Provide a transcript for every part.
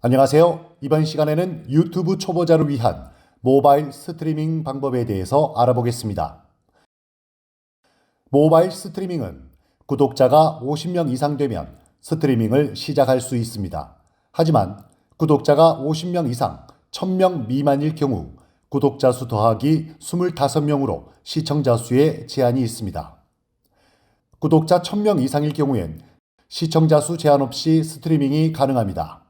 안녕하세요. 이번 시간에는 유튜브 초보자를 위한 모바일 스트리밍 방법에 대해서 알아보겠습니다. 모바일 스트리밍은 구독자가 50명 이상 되면 스트리밍을 시작할 수 있습니다. 하지만 구독자가 50명 이상 1000명 미만일 경우 구독자 수 더하기 25명으로 시청자 수에 제한이 있습니다. 구독자 1000명 이상일 경우엔 시청자 수 제한 없이 스트리밍이 가능합니다.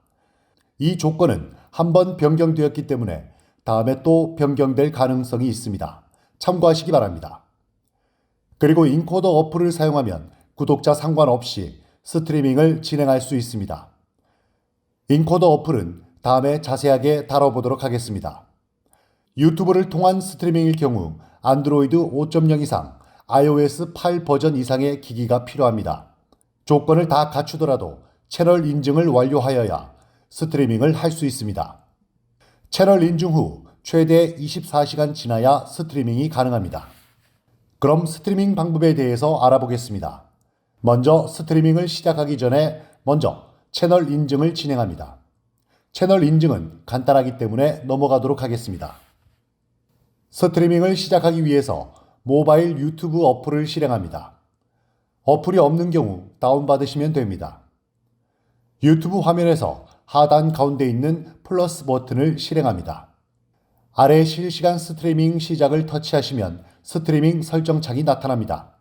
이 조건은 한 번 변경되었기 때문에 다음에 또 변경될 가능성이 있습니다. 참고하시기 바랍니다. 그리고 인코더 어플을 사용하면 구독자 상관없이 스트리밍을 진행할 수 있습니다. 인코더 어플은 다음에 자세하게 다뤄보도록 하겠습니다. 유튜브를 통한 스트리밍일 경우 안드로이드 5.0 이상, iOS 8 버전 이상의 기기가 필요합니다. 조건을 다 갖추더라도 채널 인증을 완료하여야 스트리밍을 할 수 있습니다. 채널 인증 후 최대 24시간 지나야 스트리밍이 가능합니다. 그럼 스트리밍 방법에 대해서 알아보겠습니다. 먼저 스트리밍을 시작하기 전에 먼저 채널 인증을 진행합니다. 채널 인증은 간단하기 때문에 넘어가도록 하겠습니다. 스트리밍을 시작하기 위해서 모바일 유튜브 어플을 실행합니다. 어플이 없는 경우 다운받으시면 됩니다. 유튜브 화면에서 하단 가운데 있는 플러스 버튼을 실행합니다. 아래 실시간 스트리밍 시작을 터치하시면 스트리밍 설정 창이 나타납니다.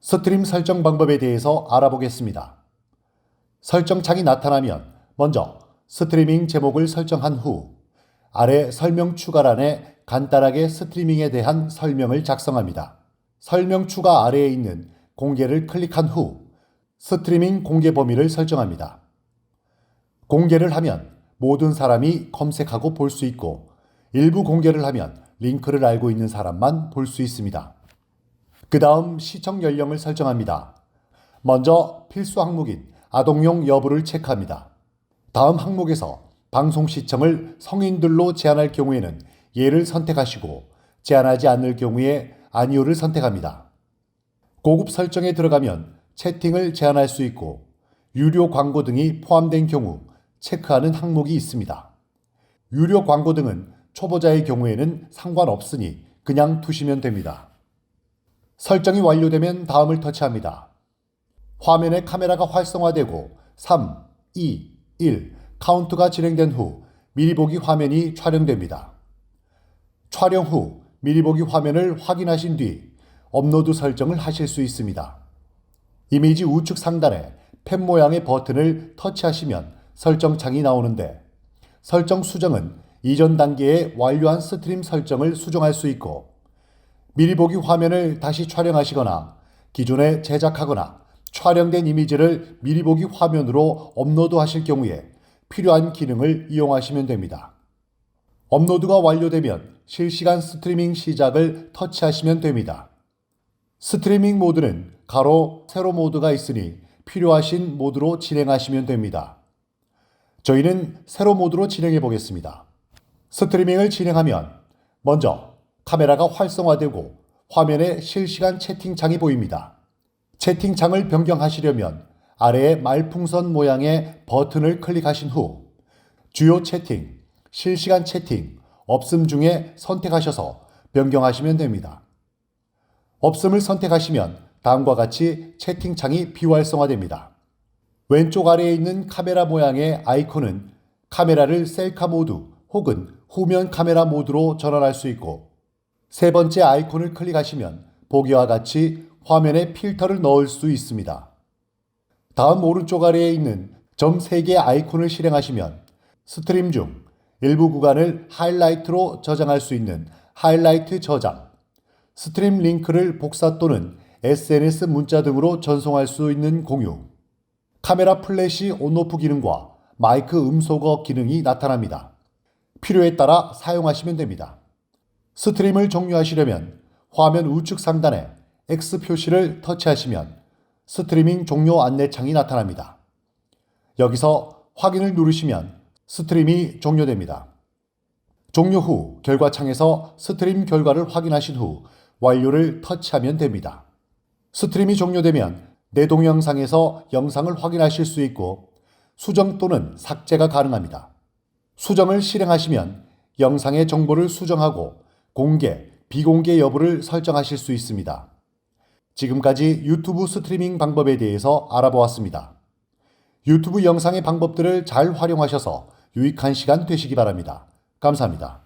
스트림 설정 방법에 대해서 알아보겠습니다. 설정 창이 나타나면 먼저 스트리밍 제목을 설정한 후 아래 설명 추가란에 간단하게 스트리밍에 대한 설명을 작성합니다. 설명 추가 아래에 있는 공개를 클릭한 후 스트리밍 공개 범위를 설정합니다. 공개를 하면 모든 사람이 검색하고 볼 수 있고 일부 공개를 하면 링크를 알고 있는 사람만 볼 수 있습니다. 그 다음 시청 연령을 설정합니다. 먼저 필수 항목인 아동용 여부를 체크합니다. 다음 항목에서 방송 시청을 성인들로 제한할 경우에는 예를 선택하시고 제한하지 않을 경우에 아니오를 선택합니다. 고급 설정에 들어가면 채팅을 제한할 수 있고 유료 광고 등이 포함된 경우 체크하는 항목이 있습니다. 유료 광고 등은 초보자의 경우에는 상관없으니 그냥 두시면 됩니다. 설정이 완료되면 다음을 터치합니다. 화면에 카메라가 활성화되고 3, 2, 1 카운트가 진행된 후 미리 보기 화면이 촬영됩니다. 촬영 후 미리 보기 화면을 확인하신 뒤 업로드 설정을 하실 수 있습니다. 이미지 우측 상단에 펜 모양의 버튼을 터치하시면 설정 창이 나오는데 설정 수정은 이전 단계에 완료한 스트림 설정을 수정할 수 있고 미리 보기 화면을 다시 촬영하시거나 기존에 제작하거나 촬영된 이미지를 미리 보기 화면으로 업로드 하실 경우에 필요한 기능을 이용하시면 됩니다. 업로드가 완료되면 실시간 스트리밍 시작을 터치하시면 됩니다. 스트리밍 모드는 가로, 세로 모드가 있으니 필요하신 모드로 진행하시면 됩니다. 저희는 세로 모드로 진행해 보겠습니다. 스트리밍을 진행하면 먼저 카메라가 활성화되고 화면에 실시간 채팅창이 보입니다. 채팅창을 변경하시려면 아래의 말풍선 모양의 버튼을 클릭하신 후 주요 채팅, 실시간 채팅, 없음 중에 선택하셔서 변경하시면 됩니다. 없음을 선택하시면 다음과 같이 채팅창이 비활성화됩니다. 왼쪽 아래에 있는 카메라 모양의 아이콘은 카메라를 셀카 모드 혹은 후면 카메라 모드로 전환할 수 있고 세 번째 아이콘을 클릭하시면 보기와 같이 화면에 필터를 넣을 수 있습니다. 다음 오른쪽 아래에 있는 점 3개 아이콘을 실행하시면 스트림 중 일부 구간을 하이라이트로 저장할 수 있는 하이라이트 저장, 스트림 링크를 복사 또는 SNS 문자 등으로 전송할 수 있는 공유, 카메라 플래시 온오프 기능과 마이크 음소거 기능이 나타납니다. 필요에 따라 사용하시면 됩니다. 스트림을 종료하시려면 화면 우측 상단에 X 표시를 터치하시면 스트리밍 종료 안내창이 나타납니다. 여기서 확인을 누르시면 스트림이 종료됩니다. 종료 후 결과창에서 스트림 결과를 확인하신 후 완료를 터치하면 됩니다. 스트림이 종료되면 내 동영상에서 영상을 확인하실 수 있고 수정 또는 삭제가 가능합니다. 수정을 실행하시면 영상의 정보를 수정하고 공개, 비공개 여부를 설정하실 수 있습니다. 지금까지 유튜브 스트리밍 방법에 대해서 알아보았습니다. 유튜브 영상의 방법들을 잘 활용하셔서 유익한 시간 되시기 바랍니다. 감사합니다.